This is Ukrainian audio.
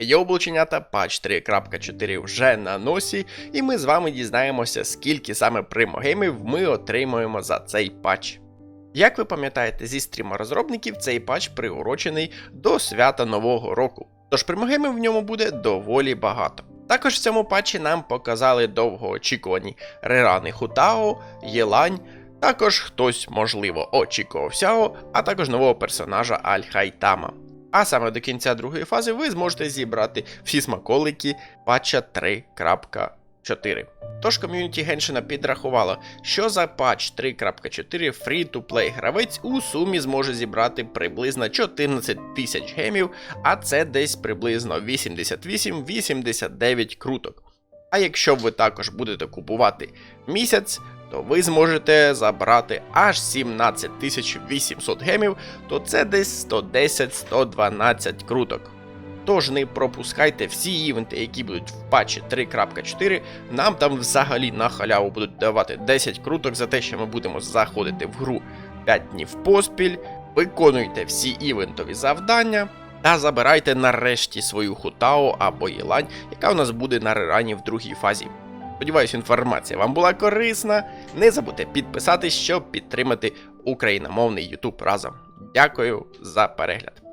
Йоу, блученята, патч 3.4 вже на носі, і ми з вами дізнаємося, скільки саме примогеймів ми отримуємо за цей патч. Як ви пам'ятаєте зі стріма розробників, цей патч приурочений до свята Нового року, тож примогеймів в ньому буде доволі багато. Також в цьому патчі нам показали довгоочікувані рерани Хутао, Єлань, також хтось, можливо, очікував Сяо, а також нового персонажа Аль-Хайтама. А саме до кінця другої фази ви зможете зібрати всі смаколики патча 3.4. Тож ком'юніті Геншина підрахувало, що за патч 3.4 фрі-то-плей гравець у сумі зможе зібрати приблизно 14 тисяч гемів, а це десь приблизно 88-89 круток. А якщо ви також будете купувати місяць, то ви зможете забрати аж 17 800 гемів, то це десь 110-112 круток. Тож не пропускайте всі івенти, які будуть в патчі 3.4. Нам там взагалі на халяву будуть давати 10 круток за те, що ми будемо заходити в гру 5 днів поспіль. Виконуйте всі івентові завдання та забирайте нарешті свою хутао або єлань, яка у нас буде на рерані в другій фазі. Сподіваюсь, інформація вам була корисна. Не забудьте підписатись, щоб підтримати україномовний YouTube разом. Дякую за перегляд.